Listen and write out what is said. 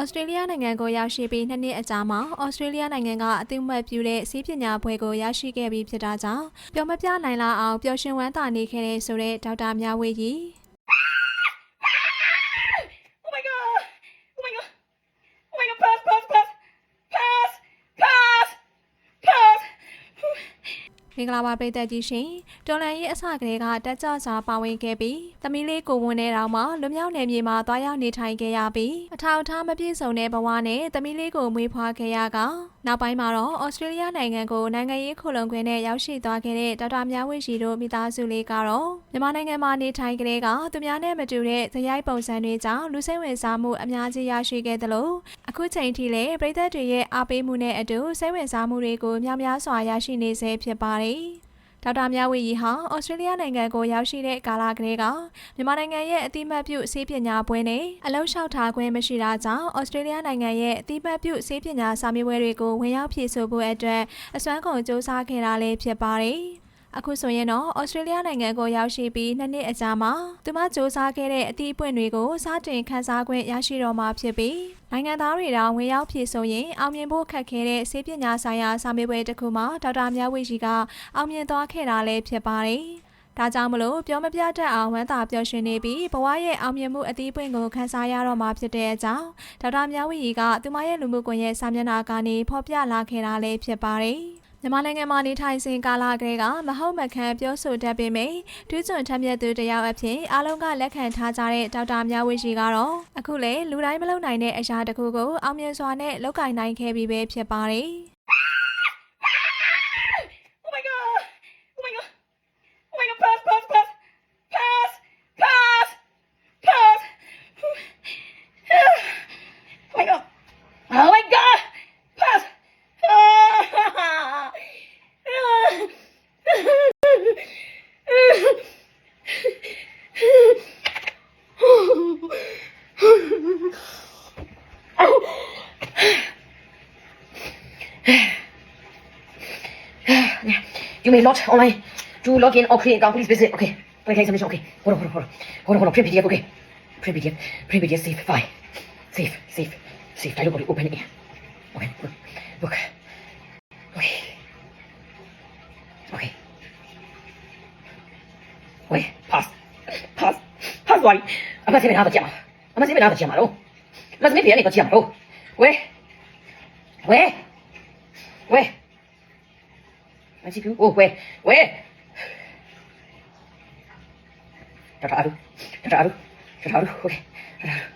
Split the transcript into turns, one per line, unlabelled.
ဩစတြေးလျနိုင်ငံကိုရောက်ရှိပြီးနှစ်နှစ်အကြာမှာဩစတြေးလျနိုင်ငံကအသိအမှတ်ပြုတဲ့စီးပညာဘွဲကိုရရှိခဲ့ပြီးဖြစ်တာကြောင့်ပျော်မပြနိုင်လောက်အောင်ပျော်ရွှင်ဝမ်းသာနေခဲ့တဲ့ဆိုတဲ့ဒေါက်တာမြဝေကြီး မင်္ဂလာပါပရိသတ်ကြီးရှင်တော်လန်ရေးအစကတည်းကတက်ကြစွာပါဝင်ခဲ့ပြီးသမီးလေးကိုဝန်နေတော်မှာလွမြောက်နယ်မြေမှာတွားရောက်နေထိုင်ခဲ့ရပြီးအထောက်အထားမပြည့်စုံတဲ့ဘဝနဲ့သမီးလေးကိုမွေးဖွားခဲ့ရက နောက်ပိုင်းမှာတော့ဩစတြေးလျနိုင်ငံကိုနိုင်ငံရေးခိုလုံခွင့်နဲ့ရောက်ရှိသွားခဲ့တဲ့ဒေါက်တာမြဝေရှိတို့မိသားစုလေးကတော့မြန်မာနိုင်ငံမှာနေထိုင်ကြတဲ့ကသူများနဲ့မတူတဲ့ဇယိုက်ပုံစံတွေကြောင့်လူစိတ်ဝင်စားမှုအများကြီးရရှိခဲ့သလိုအခုချိန်ထိလည်းပြည်သက်တွေရဲ့အားပေးမှုနဲ့အတူစိတ်ဝင်စားမှုတွေကိုများများစွာရရှိနေဆဲဖြစ်ပါတယ်။ ဒေါက်တာမြဝေကြီးဟာဩစတြေးလျနိုင်ငံကိုရောက်ရှိတဲ့ကာလကလေးကမြန်မာနိုင်ငံရဲ့အတိမတ်ပြုဆေးပညာပွဲနဲ့အလုံးလျှောက်ထားခွင့်မရှိတာကြောင့်ဩစတြေးလျနိုင်ငံရဲ့အတိမတ်ပြုဆေးပညာစာမေးပွဲတွေကိုဝင်ရောက်ဖြေဆိုဖို့အတွက်အစွမ်းကုန်စ조사ခဲ့တာလည်းဖြစ်ပါတယ်။ အခုဆိုရင်တော့ဩစတြေးလျနိုင်ငံကိုရောက်ရှိပြီးနှစ်နှစ်အကြာမှာသူမစ조사ခဲ့တဲ့အသီးအပွင့်တွေကိုစတင်ခန်းစားခွင့်ရရှိတော့မှာဖြစ်ပြီးနိုင်ငံသားတွေတောင်ဝင်ရောက်ဖြည့်ဆိုရင်အောင်မြင်ဖို့ခက်ခဲတဲ့ဆေးပညာဆိုင်ရာစာမေးပွဲတစ်ခုမှာဒေါက်တာမြတ်ဝေရှိကအောင်မြင်သွားခဲ့တာလည်းဖြစ်ပါတယ်။ဒါကြောင့်မလို့ပြောမပြတတ်အောင်ဝမ်းသာပျော်ရွှင်နေပြီးဘဝရဲ့အောင်မြင်မှုအသီးပွင့်ကိုခန်းစားရတော့မှာဖြစ်တဲ့အကြောင်းဒေါက်တာမြတ်ဝေကြီးကသူမရဲ့လူမှုကွန်ရက်စာမျက်နှာကနေဖော်ပြလာခဲ့တာလည်းဖြစ်ပါတယ်။ မြန်မာနိုင်ငံမှာနေထိုင်စဉ်ကာလကလေးကမဟုတ်မခန့်ပြောဆိုတတ်ပေမယ့်ဒူးကျွန်းထက်မြက်သူတစ်ယောက်အဖြစ်အားလုံးကလက်ခံထားကြတဲ့ဒေါက်တာမြဝေရှိကတော့အခုလေလူတိုင်းမလုပ်နိုင်တဲ့အရာတစ်ခုကိုအောင်မြင်စွာနဲ့လုပ်ကင်နိုင်ခဲ့ပြီပဲဖြစ်ပါတယ်
you may not online to log in or create account. Please visit. Okay. Okay, submission. Okay. Hold on, hold on, hold on. Hold on, hold on. Print PDF. Okay. Print PDF. Print PDF. Save. Fine. Save. Save. Save. I don't open it. Okay. Look. Look. Okay. Okay. Okay. Pause. Pause. Pause. Why? I'm not saving another camera. I'm not saving another oh. oh. Where? Where? မပြန်နေတော့ကြမှာတော့ဝဲဝဲဝဲ I see you. Oh, where? Where? Tata Aru. Tata Aru. Tata Aru. Okay. Tata Aru.